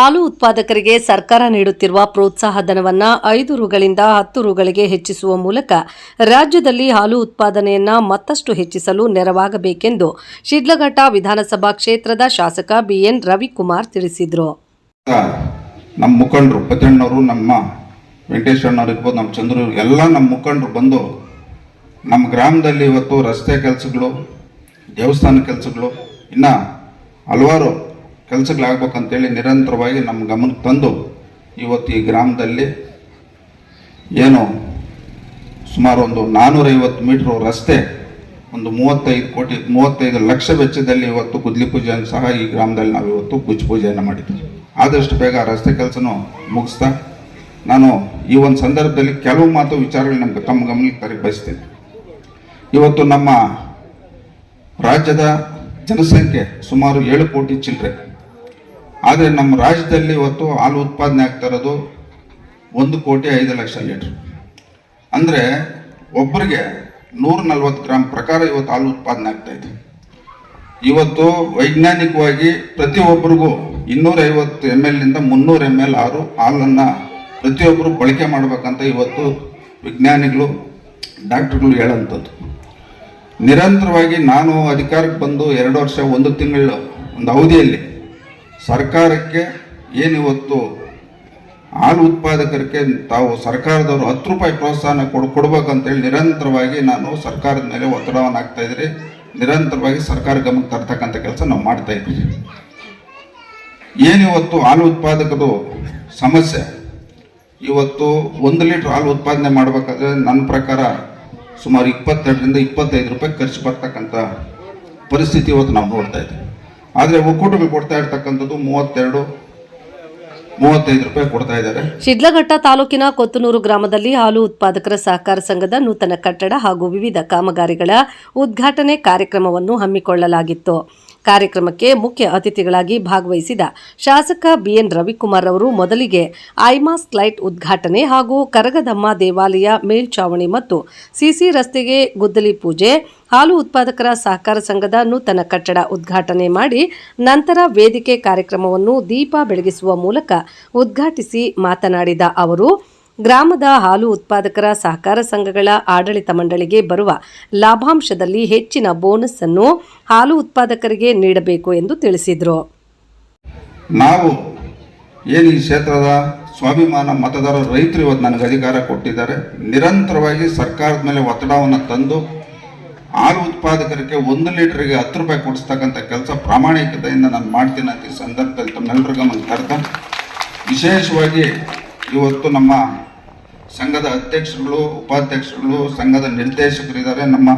ಹಾಲು ಉತ್ಪಾದಕರಿಗೆ ಸರ್ಕಾರ ನೀಡುತ್ತಿರುವ ಪ್ರೋತ್ಸಾಹ ಧನವನ್ನು ಐದು ರುಗಳಿಂದ ಹತ್ತು ರುಗಳಿಗೆ ಹೆಚ್ಚಿಸುವ ಮೂಲಕ ರಾಜ್ಯದಲ್ಲಿ ಹಾಲು ಉತ್ಪಾದನೆಯನ್ನು ಮತ್ತಷ್ಟು ಹೆಚ್ಚಿಸಲು ನೆರವಾಗಬೇಕೆಂದು ಶಿಡ್ಲಘಟ್ಟ ವಿಧಾನಸಭಾ ಕ್ಷೇತ್ರದ ಶಾಸಕ ಬಿಎನ್ ರವಿಕುಮಾರ್ ತಿಳಿಸಿದರು. ನಮ್ಮ ಮುಖಂಡರು ಪತಣ್ಣವರು ನಮ್ಮ ವೆಂಕಟೇಶ್ವರನವ್ರು ನಮ್ಮ ಚಂದ್ರು ಎಲ್ಲ ನಮ್ಮ ಮುಖಂಡರು ಬಂದು ನಮ್ಮ ಗ್ರಾಮದಲ್ಲಿ ಇವತ್ತು ರಸ್ತೆ ಕೆಲಸಗಳು, ದೇವಸ್ಥಾನ ಕೆಲಸಗಳು, ಇನ್ನು ಹಲವಾರು ಕೆಲಸಗಳಾಗ್ಬೇಕಂತೇಳಿ ನಿರಂತರವಾಗಿ ನಮ್ಮ ಗಮನಕ್ಕೆ ತಂದು ಇವತ್ತು ಈ ಗ್ರಾಮದಲ್ಲಿ ಏನು ಸುಮಾರು ಒಂದು ನಾನ್ನೂರೈವತ್ತು ಮೀಟ್ರ್ ರಸ್ತೆ, ಒಂದು ಮೂವತ್ತೈದು ಕೋಟಿ, ಮೂವತ್ತೈದು ಲಕ್ಷ ವೆಚ್ಚದಲ್ಲಿ ಇವತ್ತು ಗುದ್ಲಿ ಪೂಜೆಯನ್ನು ಸಹ ಈ ಗ್ರಾಮದಲ್ಲಿ ನಾವು ಇವತ್ತು ಗುಜ್ ಪೂಜೆಯನ್ನು ಮಾಡಿದ್ದೀವಿ ಆದಷ್ಟು ಬೇಗ ರಸ್ತೆ ಕೆಲಸನೂ ಮುಗಿಸ್ತಾ, ನಾನು ಈ ಒಂದು ಸಂದರ್ಭದಲ್ಲಿ ಕೆಲವು ಮಾತು ವಿಚಾರಗಳು ನಮ್ಗೆ ತಮ್ಮ ಗಮನಕ್ಕೆ ತರಕ್ಕೆ ಬಯಸ್ತೇನೆ. ಇವತ್ತು ನಮ್ಮ ರಾಜ್ಯದ ಜನಸಂಖ್ಯೆ ಸುಮಾರು ಏಳು ಕೋಟಿ ಚಿಲ್ಲರೆ ಆದರೆ ನಮ್ಮ ರಾಜ್ಯದಲ್ಲಿ ಇವತ್ತು ಹಾಲು ಉತ್ಪಾದನೆ ಆಗ್ತಾ ಇರೋದು ಒಂದು ಕೋಟಿ ಐದು ಲಕ್ಷ ಲೀಟ್ರ್. ಅಂದರೆ ಒಬ್ಬರಿಗೆ ನೂರ ನಲ್ವತ್ತು ಗ್ರಾಮ್ ಪ್ರಕಾರ ಇವತ್ತು ಹಾಲು ಉತ್ಪಾದನೆ ಆಗ್ತಾ ಇದೆ. ಇವತ್ತು ವೈಜ್ಞಾನಿಕವಾಗಿ ಪ್ರತಿಯೊಬ್ಬರಿಗೂ ಇನ್ನೂರೈವತ್ತು ಎಂ ಎಲ್ನಿಂದ ಮುನ್ನೂರು ಎಂ ಎಲ್ ಆರು ಹಾಲನ್ನು ಪ್ರತಿಯೊಬ್ಬರು ಬಳಕೆ ಮಾಡಬೇಕಂತ ಇವತ್ತು ವಿಜ್ಞಾನಿಗಳು, ಡಾಕ್ಟ್ರುಗಳು ಹೇಳೋಂಥದ್ದು. ನಿರಂತರವಾಗಿ ನಾನು ಅಧಿಕಾರಕ್ಕೆ ಬಂದು ಎರಡು ವರ್ಷ, ಒಂದು ತಿಂಗಳು, ಒಂದು ಅವಧಿಯಲ್ಲಿ ಸರ್ಕಾರಕ್ಕೆ ಏನಿವತ್ತು ಹಾಲು ಉತ್ಪಾದಕರಿಗೆ ತಾವು ಸರ್ಕಾರದವರು ಹತ್ತು ರೂಪಾಯಿ ಪ್ರೋತ್ಸಾಹನ ಕೊಡ್, ಕೊಡ್ಬೇಕಂತೇಳಿ ನಿರಂತರವಾಗಿ ನಾನು ಸರ್ಕಾರದ ಮೇಲೆ ಒತ್ತಡವನ್ನು ಹಾಕ್ತಾ ಇದ್ರಿ. ನಿರಂತರವಾಗಿ ಸರ್ಕಾರ ಗಮನಕ್ಕೆ ತರ್ತಕ್ಕಂಥ ಕೆಲಸ ನಾವು ಮಾಡ್ತಾ ಇದ್ವಿ. ಏನಿವತ್ತು ಹಾಲು ಉತ್ಪಾದಕರು ಸಮಸ್ಯೆ? ಇವತ್ತು ಒಂದು ಲೀಟ್ರ್ ಹಾಲು ಉತ್ಪಾದನೆ ಮಾಡಬೇಕಾದ್ರೆ ನನ್ನ ಪ್ರಕಾರ ಸುಮಾರು ಇಪ್ಪತ್ತೆರಡರಿಂದ ಇಪ್ಪತ್ತೈದು ರೂಪಾಯಿ ಖರ್ಚು ಬರ್ತಕ್ಕಂಥ ಪರಿಸ್ಥಿತಿ ಇವತ್ತು ನಾವು ನೋಡ್ತಾ ಇದ್ದೀವಿ ಆದರೆ ಒಕ್ಕೂಟಗಳು ಕೊಡ್ತಾ ಇರ್ತಕ್ಕಂಥದ್ದು ಮೂವತ್ತೆರಡು ಶಿಡ್ಲಘಟ್ಟ ತಾಲೂಕಿನ ಕೊತ್ತನೂರು ಗ್ರಾಮದಲ್ಲಿ ಹಾಲು ಉತ್ಪಾದಕರ ಸಹಕಾರ ಸಂಘದ ನೂತನ ಕಟ್ಟಡ ಹಾಗೂ ವಿವಿಧ ಕಾಮಗಾರಿಗಳ ಉದ್ಘಾಟನೆ ಕಾರ್ಯಕ್ರಮವನ್ನು ಹಮ್ಮಿಕೊಳ್ಳಲಾಗಿತ್ತು. ಕಾರ್ಯಕ್ರಮಕ್ಕೆ ಮುಖ್ಯ ಅತಿಥಿಗಳಾಗಿ ಭಾಗವಹಿಸಿದ ಶಾಸಕ ಬಿಎನ್ ರವಿಕುಮಾರ್ ಅವರು ಮೊದಲಿಗೆ ಐಮಾಸ್ ಲೈಟ್ ಉದ್ಘಾಟನೆ ಹಾಗೂ ಕರಗದಮ್ಮ ದೇವಾಲಯ ಮೇಲ್ಚಾವಣಿ ಮತ್ತು ಸಿಸಿ ರಸ್ತೆಗೆ ಗುದ್ದಲಿ ಪೂಜೆ, ಹಾಲು ಉತ್ಪಾದಕರ ಸಹಕಾರ ಸಂಘದ ನೂತನ ಕಟ್ಟಡ ಉದ್ಘಾಟನೆ ಮಾಡಿ ನಂತರ ವೇದಿಕೆ ಕಾರ್ಯಕ್ರಮವನ್ನು ದೀಪ ಬೆಳಗಿಸುವ ಮೂಲಕ ಉದ್ಘಾಟಿಸಿ ಮಾತನಾಡಿದ ಅವರು ಗ್ರಾಮದ ಹಾಲು ಉತ್ಪಾದಕರ ಸಹಕಾರ ಸಂಘಗಳ ಆಡಳಿತ ಮಂಡಳಿಗೆ ಬರುವ ಲಾಭಾಂಶದಲ್ಲಿ ಹೆಚ್ಚಿನ ಬೋನಸ್ ಅನ್ನು ಹಾಲು ಉತ್ಪಾದಕರಿಗೆ ನೀಡಬೇಕು ಎಂದು ತಿಳಿಸಿದರು. ನಾವು ಏನು ಈ ಕ್ಷೇತ್ರದ ಸ್ವಾಭಿಮಾನ ಮತದಾರ ರೈತರು ಇವತ್ತು ನನಗೆ ಅಧಿಕಾರ ಕೊಟ್ಟಿದ್ದಾರೆ. ನಿರಂತರವಾಗಿ ಸರ್ಕಾರದ ಮೇಲೆ ಒತ್ತಡವನ್ನು ತಂದು ಹಾಲು ಉತ್ಪಾದಕರಿಗೆ ಒಂದು ಲೀಟ್ರಿಗೆ ಹತ್ತು ರೂಪಾಯಿ ಕೊಡಿಸ್ತಕ್ಕಂಥ ಕೆಲಸ ಪ್ರಾಮಾಣಿಕತೆಯಿಂದ ನಾನು ಮಾಡ್ತೀನಿ ಅಂತ ಈ ಸಂದರ್ಭದಲ್ಲಿ ತಮ್ಮೆಲ್ಲರ ಗಮನ ತರ್ತಾ ವಿಶೇಷವಾಗಿ ಇವತ್ತು ನಮ್ಮ ಸಂಘದ ಅಧ್ಯಕ್ಷರುಗಳು, ಉಪಾಧ್ಯಕ್ಷರುಗಳು, ಸಂಘದ ನಿರ್ದೇಶಕರಿದ್ದಾರೆ. ನಮ್ಮ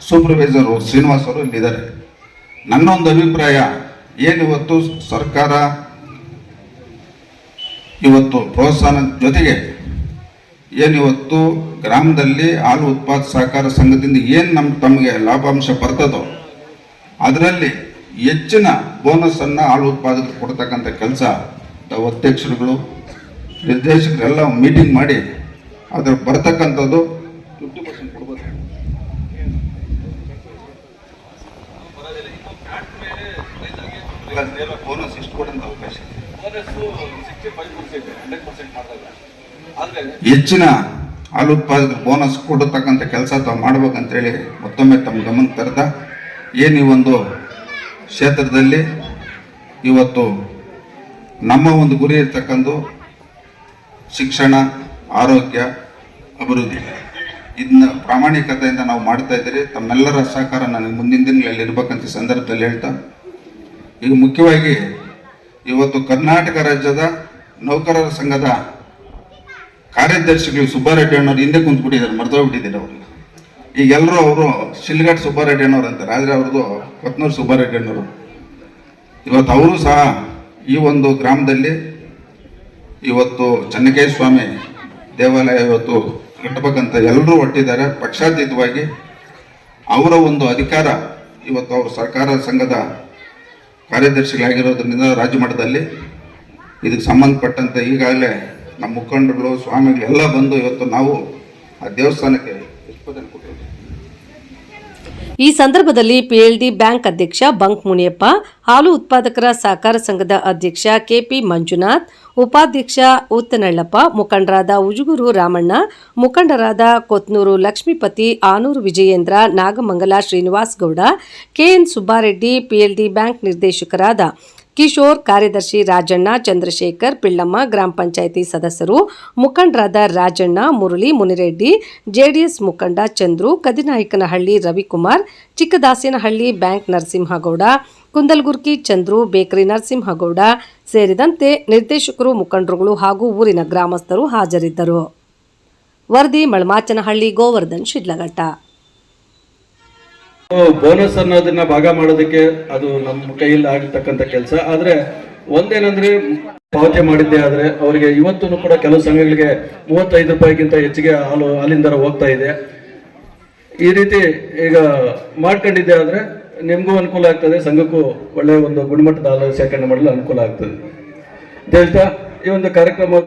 ಸೂಪರ್ವೈಸರು ಶ್ರೀನಿವಾಸರು ಇಲ್ಲಿದ್ದಾರೆ. ನನ್ನೊಂದು ಅಭಿಪ್ರಾಯ ಏನಿವತ್ತು ಸರ್ಕಾರ ಇವತ್ತು ಪ್ರೋತ್ಸಾಹನ ಜೊತೆಗೆ ಏನಿವತ್ತು ಗ್ರಾಮದಲ್ಲಿ ಹಾಲು ಉತ್ಪಾದ ಸಹಕಾರ ಸಂಘದಿಂದ ಏನು ನಮ್ಮ ತಮಗೆ ಲಾಭಾಂಶ ಬರ್ತದೋ, ಅದರಲ್ಲಿ ಹೆಚ್ಚಿನ ಬೋನಸ್ ಅನ್ನ ಹಾಲು ಉತ್ಪಾದಕರು ಕೊಡ್ತಕ್ಕಂಥ ಕೆಲಸ, ಅಧ್ಯಕ್ಷರುಗಳು ನಿರ್ದೇಶಕರೆಲ್ಲ ಮೀಟಿಂಗ್ ಮಾಡಿ ಅದ್ರ ಬರ್ತಕ್ಕಂಥದ್ದು ಫಿಫ್ಟಿ ಪರ್ಸೆಂಟ್ ಕೊಡ್ಬೋದು ಬೋನಸ್ ಇಷ್ಟು ಕೊಡಂತ ಅವಕಾಶ ಇದೆ. ಹೆಚ್ಚಿನ ಹಾಲು ಉತ್ಪಾದಕ ಬೋನಸ್ ಕೊಡತಕ್ಕಂಥ ಕೆಲಸ ತಾವು ಮಾಡ್ಬೇಕಂತೇಳಿ ಮತ್ತೊಮ್ಮೆ ತಮ್ಮ ಗಮನಕ್ಕೆ ತರ್ತಾ ಏನು ಈ ಒಂದು ಕ್ಷೇತ್ರದಲ್ಲಿ ಇವತ್ತು ನಮ್ಮ ಒಂದು ಗುರಿ ಇರ್ತಕ್ಕಂಥ ಶಿಕ್ಷಣ, ಆರೋಗ್ಯ, ಅಭಿವೃದ್ಧಿ. ಇದನ್ನ ಪ್ರಾಮಾಣಿಕತೆಯಿಂದ ನಾವು ಮಾಡ್ತಾ ಇದ್ದೀರಿ. ತಮ್ಮೆಲ್ಲರ ಸಹಕಾರ ನನಗೆ ಮುಂದಿನ ದಿನಗಳಲ್ಲಿ ಇರಬೇಕಂತ ಸಂದರ್ಭದಲ್ಲಿ ಹೇಳ್ತಾ, ಈಗ ಮುಖ್ಯವಾಗಿ ಇವತ್ತು ಕರ್ನಾಟಕ ರಾಜ್ಯದ ನೌಕರರ ಸಂಘದ ಕಾರ್ಯದರ್ಶಿಗಳು ಸುಬ್ಬಾರೆಡ್ಡಿ ಅಣ್ಣವ್ರು ಹಿಂದೆ ಕುಂತ್ಬಿಟ್ಟಿದ್ದಾರೆ, ಮರೆತೋಗ್ಬಿಟ್ಟಿದ್ದೀರಿ ಅವ್ರಿಗೆ ಈಗ ಎಲ್ಲರೂ ಅವರು ಶಿಲ್ಘಾಟ್ ಸುಬ್ಬಾರೆಡ್ಡಿ ಅಣ್ಣವ್ರು ಅಂತಾರೆ. ಆದರೆ ಅವ್ರದ್ದು ಕೊತ್ನೂರು ಸುಬ್ಬಾರೆಡ್ಡಿ ಅಣ್ಣವರು ಇವತ್ತು ಅವರು ಸಹ ಈ ಒಂದು ಗ್ರಾಮದಲ್ಲಿ ಇವತ್ತು ಚೆನ್ನಕೇಶ ಸ್ವಾಮಿ ದೇವಾಲಯ ಇವತ್ತು ಕಟ್ಟಬೇಕಂತ ಎಲ್ಲರೂ ಹೊಟ್ಟಿದ್ದಾರೆ ಪಕ್ಷಾತೀತವಾಗಿ ಅವರ ಒಂದು ಅಧಿಕಾರ ಇವತ್ತು ಅವರು ಸರ್ಕಾರ ಸಂಘದ ಕಾರ್ಯದರ್ಶಿಗಳಾಗಿರೋದ್ರಿಂದ ರಾಜ್ಯ ಮಟ್ಟದಲ್ಲಿ ಇದಕ್ಕೆ ಸಂಬಂಧಪಟ್ಟಂತೆ ಈಗಾಗಲೇ ನಮ್ಮ ಮುಖಂಡರು ಸ್ವಾಮಿಗಳು ಎಲ್ಲ ಬಂದು ಇವತ್ತು ನಾವು ಆ ದೇವಸ್ಥಾನಕ್ಕೆ ಉತ್ಪಾದನೆ ಕೊಟ್ಟಿದ್ದೀವಿ ಈ ಸಂದರ್ಭದಲ್ಲಿ ಪಿಎಲ್ಡಿ ಬ್ಯಾಂಕ್ ಅಧ್ಯಕ್ಷ ಬಂಕ್ ಮುನಿಯಪ್ಪ, ಹಾಲು ಉತ್ಪಾದಕರ ಸಹಕಾರ ಸಂಘದ ಅಧ್ಯಕ್ಷ ಕೆಪಿ ಮಂಜುನಾಥ್, ಉಪಾಧ್ಯಕ್ಷ ಉತ್ತನಳ್ಳಪ್ಪ ಮುಖಂಡರಾದ ಉಜುಗುರು ರಾಮಣ್ಣ, ಮುಖಂಡರಾದ Kothnur Lakshmipathi, Anur Vijayendra, Nagamangala Srinivas Gowda, KN Subbareddy, PLD bank ನಿರ್ದೇಶಕರಾದ ಕಿಶೋರ್ ಕಾರ್ಯದರ್ಶಿ ರಾಜಣ್ಣ, ಚಂದ್ರಶೇಖರ್, ಪಿಳ್ಳಮ್ಮ ಗ್ರಾಮ ಪಂಚಾಯಿತಿ ಸದಸ್ಯರು, ಮುಖಂಡರಾದ ರಾಜಣ್ಣ, ಮುರಳಿ, ಮುನಿರೆಡ್ಡಿ, ಜೆಡಿಎಸ್ ಮುಖಂಡ ಚಂದ್ರು, ಕದಿನಾಯಕನಹಳ್ಳಿ ರವಿಕುಮಾರ್, ಚಿಕ್ಕದಾಸಿನಹಳ್ಳಿ ಬ್ಯಾಂಕ್ ನರಸಿಂಹಗೌಡ, ಕುಂದಲ್ಗುರ್ಕಿ ಚಂದ್ರು, ಬೇಕರಿ ನರಸಿಂಹಗೌಡ ಸೇರಿದಂತೆ ನಿರ್ದೇಶಕರು, ಮುಖಂಡರುಗಳು ಹಾಗೂ ಊರಿನ ಗ್ರಾಮಸ್ಥರು ಹಾಜರಿದ್ದರು. ವರದಿ ಮಳಮಾಚನಹಳ್ಳಿ, ಗೋವರ್ಧನ್, ಶಿಡ್ಲಘಟ್ಟ. ಬೋನಸ್ ಅನ್ನೋದನ್ನ ಭಾಗ ಮಾಡೋದಕ್ಕೆ ಅದು ನಮ್ಮ ಕೈಯಲ್ಲಿ ಆಗಿರ್ತಕ್ಕಂಥ ಕೆಲಸ. ಆದ್ರೆ ಒಂದೇನಂದ್ರೆ ಪಾವತಿ ಮಾಡಿದ್ದೆ ಆದ್ರೆ ಅವರಿಗೆ ಇವತ್ತು ಕೂಡ ಕೆಲವು ಸಂಘಗಳಿಗೆ ಮೂವತ್ತೈದು ರೂಪಾಯಿಗಿಂತ ಹೆಚ್ಚಿಗೆ ಹಾಲು ಹಾಲಿನ ಹೋಗ್ತಾ ಇದೆ. ಈ ರೀತಿ ಈಗ ಮಾಡ್ಕೊಂಡಿದ್ದೆ ಆದ್ರೆ ನಿಮಗೂ ಅನುಕೂಲ ಆಗ್ತದೆ, ಸಂಘಕ್ಕೂ ಒಳ್ಳೆಯ ಒಂದು ಗುಣಮಟ್ಟದ ಹಾಲು ಶೇಖರಣೆ ಮಾಡಲು ಅನುಕೂಲ ಆಗ್ತದೆ. ಈ ಒಂದು ಕಾರ್ಯಕ್ರಮ